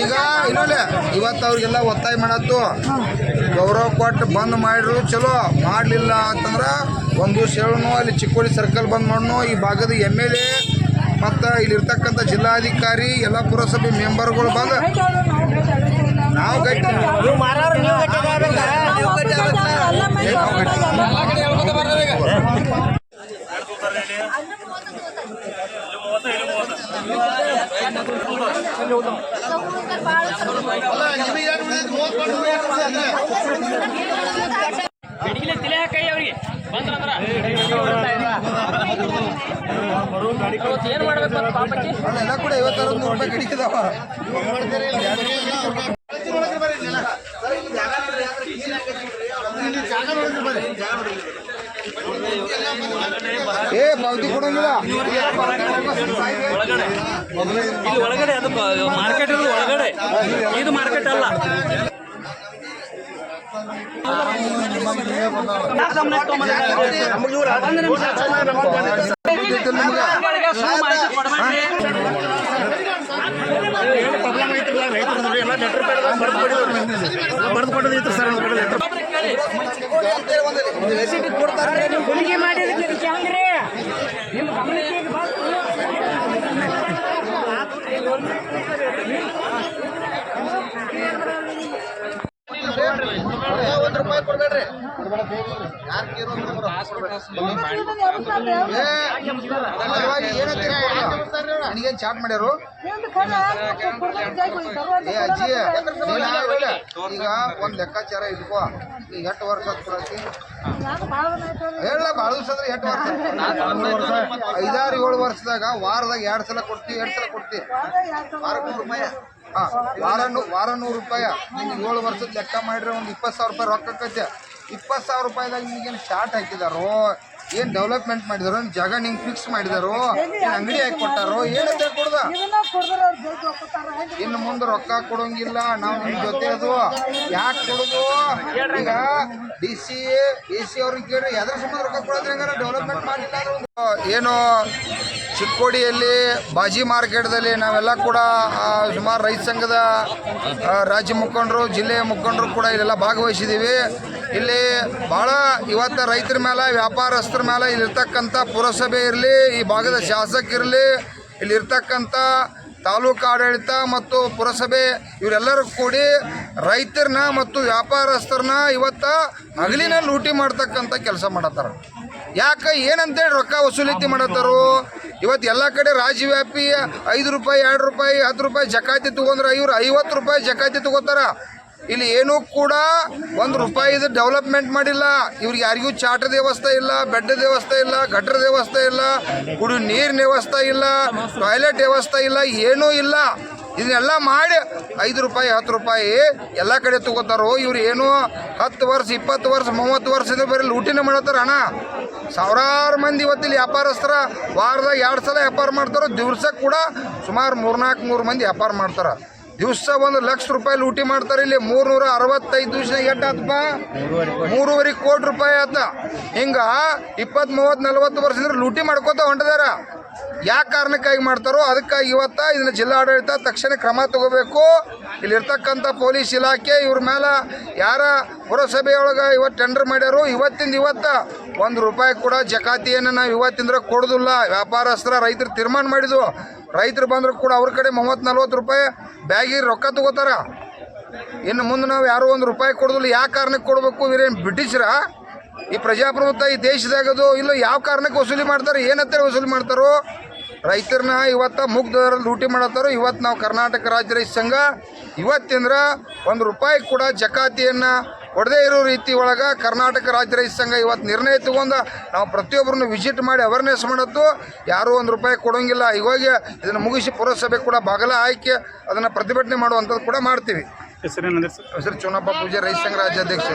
ಈಗ ಇಲ್ಲ ಇವತ್ತು ಅವ್ರಿಗೆಲ್ಲ ಒತ್ತಾಯ ಮಾಡತ್ತು ಗೌರವ ಕೊಟ್ಟು ಬಂದ್ ಮಾಡ್ರು ಚಲೋ ಮಾಡಲಿಲ್ಲ ಅಂತಂದ್ರೆ ಒಂದು ಸೇಳನು ಹೇಳೋನು ಅಲ್ಲಿ ಚಿಕ್ಕೋಡಿ ಸರ್ಕಲ್ ಬಂದ್ ಮಾಡನು ಈ ಭಾಗದ ಎಂ ಎಲ್ ಎ ಮತ್ತು ಇಲ್ಲಿರ್ತಕ್ಕಂಥ ಜಿಲ್ಲಾಧಿಕಾರಿ ಎಲ್ಲ ಪುರಸಭೆ ಮೆಂಬರ್ಗಳು ಬಂದು ನಾವು ಗಟ್ಟಿ ನಾವು ಬೆಡಿಗಿಲೆ ತಲೆ ಹಾಕೈ ಅವ್ರಿಗೆ. ಬಂದ್ರಂದ್ರ ಏನ್ ಮಾಡ್ಬೇಕು ಅಂತ ಪಾಪಕ್ಕೆ? ಎಲ್ಲ ಕೂಡ ಐವತ್ತಾರು ನೂರು ರೂಪಾಯಿ ಗಡಿಕಿದಾವ ಏ ಪಾವತಿ ಕೊಡಂಗಿಲ್ಲ. ಇಲ್ಲಿ ಒಳಗಡೆ ಅದು ಮಾರ್ಕೆಟ್ ಇರೋದು ಒಳಗಡೆ. ಇದು ಮಾರ್ಕೆಟ್ ಅಲ್ಲ. ಗುಳಿಗೆ ಮಾಡಿದಕ್ಕೆ ಹೆಂಗ್ರಿ ನಿಮ್ಮ ಗಮನಕ್ಕೆ ಈಗ ಬಂತು. ಒಂದು ರೂಪಾಯಿ ಕೊಡ್ಬೇಡ್ರಿ. ನನಗೇನು ಚಾಟ್ ಮಾಡ್ಯಾರು? ಏ ಅಜ್ಜಿ ಈಗ ಒಂದ್ ಲೆಕ್ಕಾಚಾರ ಇಟ್ಕೋ. ಈಗ ಎಷ್ಟು ವರ್ಷ ಕೊಡತಿ ಹೇಳ ಬಾಳ ದಿವಸ ಅಂದ್ರೆ? ಎಷ್ಟು ವರ್ಷ ಐದಾರು ಏಳು ವರ್ಷದಾಗ ವಾರದಾಗ ಎರಡ್ ಸಲ ಕೊಡ್ತಿ ಎರಡ್ ಸಲ ಕೊಡ್ತಿ. ವಾರಕ್ಕೆ ನೂರು ರೂಪಾಯಿ. ಹಾ ವಾರ ವಾರ ರೂಪಾಯಿ. ನಿಮ್ಗೆ ಏಳು ವರ್ಷದ ಲೆಕ್ಕ ಮಾಡಿರಿ ಒಂದು ಇಪ್ಪತ್ತು ಸಾವಿರ ರೂಪಾಯಿ ರೊಕ್ಕ ಆಕೈತೆ ಇಪ್ಪತ್ತು ಸಾವಿರ ರೂಪಾಯಿದಾಗ ನಿಮಗೇನು ಶಾರ್ಟ್ ಹಾಕಿದಾರೋ? ಏನು ಡೆವಲಪ್ಮೆಂಟ್ ಮಾಡಿದಾರೋ? ಜಾಗ ನಿಂಗೆ ಫಿಕ್ಸ್ ಮಾಡಿದಾರೋ? ಅಂಗಡಿ ಹಾಕಿ ಕೊಟ್ಟಾರೋ? ಏನಂತ ಕೊಡ್ದ ಇನ್ನು ಮುಂದೆ ರೊಕ್ಕ ಕೊಡೋಂಗಿಲ್ಲ. ನಾವು ನಿಮ್ಮ ಜೊತೆ ಅದು ಯಾಕೆ ಕೊಡೋದು? ಈಗ ಡಿ ಸಿ ಎ ಸಿ ಅವ್ರಿಗೆ ಕೇಳಿ ಯಾವ್ದ್ರ ಸಂಬಂಧ ರೊಕ್ಕ ಕೊಡೋದ್ರೆ ಡೆವಲಪ್ಮೆಂಟ್ ಮಾಡಿಲ್ಲ ಏನು ಚಿಕ್ಕೋಡಿಯಲ್ಲಿ ಬಾಜಿ ಮಾರ್ಕೆಟ್ದಲ್ಲಿ ನಾವೆಲ್ಲ ಕೂಡ ಸುಮಾರು ರೈತ ಸಂಘದ ರಾಜ್ಯ ಮುಖಂಡರು, ಜಿಲ್ಲೆಯ ಮುಖಂಡರು ಕೂಡ ಇಲ್ಲೆಲ್ಲ ಭಾಗವಹಿಸಿದ್ದೀವಿ. ಇಲ್ಲಿ ಭಾಳ ಇವತ್ತು ರೈತರ ಮೇಲೆ ವ್ಯಾಪಾರಸ್ಥರ ಮೇಲೆ ಇಲ್ಲಿರ್ತಕ್ಕಂಥ ಪುರಸಭೆ ಇರಲಿ, ಈ ಭಾಗದ ಶಾಸಕ ಇರಲಿ, ಇಲ್ಲಿರ್ತಕ್ಕಂಥ ತಾಲೂಕು ಆಡಳಿತ ಮತ್ತು ಪುರಸಭೆ, ಇವರೆಲ್ಲರೂ ಕೂಡಿ ರೈತರನ್ನ ಮತ್ತು ವ್ಯಾಪಾರಸ್ಥರನ್ನ ಇವತ್ತು ಹಗಲಿನ ಲೂಟಿ ಮಾಡ್ತಕ್ಕಂಥ ಕೆಲಸ ಮಾಡತ್ತಾರ. ಯಾಕೆ ಏನಂತೇಳಿ ರೊಕ್ಕ ವಸೂಲಿತಿ ಮಾಡತ್ತಾರು? ಇವತ್ತು ಎಲ್ಲ ಕಡೆ ರಾಜ್ಯವ್ಯಾಪಿ ಐದು ರೂಪಾಯಿ, ಎರಡು ರೂಪಾಯಿ, ಹತ್ತು ರೂಪಾಯಿ ಜಕಾತಿ ತೊಗೊಂಡ್ರೆ ಇವ್ರು ಐವತ್ತು ರೂಪಾಯಿ ಜಕಾತಿ ತಗೋತಾರ. ಇಲ್ಲಿ ಏನೂ ಕೂಡ ಒಂದು ರೂಪಾಯಿದು ಡೆವಲಪ್ಮೆಂಟ್ ಮಾಡಿಲ್ಲ. ಇವ್ರಿಗೆ ಯಾರಿಗೂ ಚಾಟ ವ್ಯವಸ್ಥೆ ಇಲ್ಲ ಬೆಡ್ ವ್ಯವಸ್ಥೆ ಇಲ್ಲ ಗಟ್ರ ವ್ಯವಸ್ಥೆ ಇಲ್ಲ ಕುಡಿ ನೀರಿನ ವ್ಯವಸ್ಥೆ ಇಲ್ಲ ಟಾಯ್ಲೆಟ್ ವ್ಯವಸ್ಥೆ ಇಲ್ಲ, ಏನೂ ಇಲ್ಲ. ಇದನ್ನೆಲ್ಲ ಮಾಡಿ ಐದು ರೂಪಾಯಿ, ಹತ್ತು ರೂಪಾಯಿ ಎಲ್ಲ ಕಡೆ ತಗೋತಾರೋ? ಇವ್ರು ಏನು ಹತ್ತು ವರ್ಷ, ಇಪ್ಪತ್ತು ವರ್ಷ, ಮೂವತ್ತು ವರ್ಷದ ಬರೀ ಲೂಟಿನೇ ಮಾಡತ್ತಾರ ಹಣ ಸಾವಿರಾರು ಮಂದಿ ಇವತ್ತಿಲ್ಲಿ ವ್ಯಾಪಾರಸ್ಥರ ವಾರದಾಗ ಎರಡು ಸಲ ವ್ಯಾಪಾರ ಮಾಡ್ತಾರೆ ದಿವಸ ಕೂಡ ಸುಮಾರು ಮೂರ್ನಾಲ್ಕು, ಮೂರು ಮಂದಿ ವ್ಯಾಪಾರ ಮಾಡ್ತಾರೆ. ದಿವಸ ಒಂದು ಲಕ್ಷ ರೂಪಾಯಿ ಲೂಟಿ ಮಾಡ್ತಾರೆ ಇಲ್ಲಿ. ಮೂರ್ನೂರ ಅರವತ್ತೈದು ದಿವಸ ಎಟ್ ಆತಪ್ಪ? ಮೂರುವರೆ ಕೋಟಿ ರೂಪಾಯಿ ಆತ. ಹಿಂಗ ಇಪ್ಪತ್ತು ಮೂವತ್ತು ನಲ್ವತ್ತು ವರ್ಷದಿಂದ ಲೂಟಿ ಮಾಡ್ಕೋತ ಹೊಂಟಿದಾರ. ಯಾಕೆ ಕಾರಣಕ್ಕಾಗಿ ಮಾಡ್ತಾರೋ ಅದಕ್ಕಾಗಿ ಇವತ್ತ ಇದನ್ನ ಜಿಲ್ಲಾಡಳಿತ ತಕ್ಷಣ ಕ್ರಮ ತಗೋಬೇಕು. ಇಲ್ಲಿರ್ತಕ್ಕಂಥ ಪೊಲೀಸ್ ಇಲಾಖೆ ಇವ್ರ ಮೇಲೆ ಯಾರ ಪುರಸಭೆಯೊಳಗೆ ಇವತ್ತು ಟೆಂಡರ್ ಮಾಡ್ಯಾರೋ, ಇವತ್ತಿಂದ ಇವತ್ತ ಒಂದು ರೂಪಾಯಿ ಕೂಡ ಜಕಾತಿಯನ್ನು ನಾವು ಇವತ್ತಿಂದ್ರ ಕೊಡೋದಿಲ್ಲ. ವ್ಯಾಪಾರಸ್ಥರ ರೈತರು ತೀರ್ಮಾನ ಮಾಡಿದ್ವು ರೈತರು ಬಂದರೂ ಕೂಡ ಅವ್ರ ಕಡೆ ಮೂವತ್ತು ನಲ್ವತ್ತು ರೂಪಾಯಿ ಬ್ಯಾಗಿಗೆ ರೊಕ್ಕ ತಗೋತಾರ. ಇನ್ನು ಮುಂದೆ ನಾವು ಯಾರೋ ಒಂದು ರೂಪಾಯಿ ಕೊಡೋದಿಲ್ಲ. ಯಾವ ಕಾರಣಕ್ಕೆ ಕೊಡಬೇಕು? ಇವ್ರೇನು ಬ್ರಿಟಿಷರ? ಈ ಪ್ರಜಾಪ್ರಭುತ್ವ ಈ ದೇಶದಾಗದು ಇಲ್ಲ, ಯಾವ ಕಾರಣಕ್ಕೆ ವಸೂಲಿ ಮಾಡ್ತಾರೆ, ಏನಂತೇಳಿ ವಸೂಲಿ ಮಾಡ್ತಾರೋ? ರೈತರನ್ನ ಇವತ್ತು ಮುಗ್ದರಲ್ಲಿ ಲೂಟಿ ಮಾಡತ್ತಾರೋ? ಇವತ್ತು ನಾವು ಕರ್ನಾಟಕ ರಾಜ್ಯ ರೈತ ಸಂಘ ಇವತ್ತಿಂದ್ರ ಒಂದು ರೂಪಾಯಿ ಕೂಡ ಜಕಾತಿಯನ್ನು ಕೊಡದೇ ಇರೋ ರೀತಿ ಒಳಗೆ ಕರ್ನಾಟಕ ರಾಜ್ಯ ರೈತ ಸಂಘ ಇವತ್ತು ನಿರ್ಣಯ ತಗೊಂಡ ನಾವು ಪ್ರತಿಯೊಬ್ಬರನ್ನು ವಿಸಿಟ್ ಮಾಡಿ ಅವೇರ್ನೆಸ್ ಮಾಡತ್ತು. ಯಾರೂ ಒಂದು ರೂಪಾಯಿ ಕೊಡೋಂಗಿಲ್ಲ. ಇವಾಗ ಇದನ್ನು ಮುಗಿಸಿ ಪುರಸಭೆ ಕೂಡ ಬಾಗಲ ಆಯ್ಕೆ ಅದನ್ನು ಪ್ರತಿಭಟನೆ ಮಾಡುವಂಥದ್ದು ಕೂಡ ಮಾಡ್ತೀವಿ. ಹೆಸರು ಚುನಪ್ಪ ಪೂಜೆ ರೈತ ಸಂಘ ರಾಜ್ಯಾಧ್ಯಕ್ಷ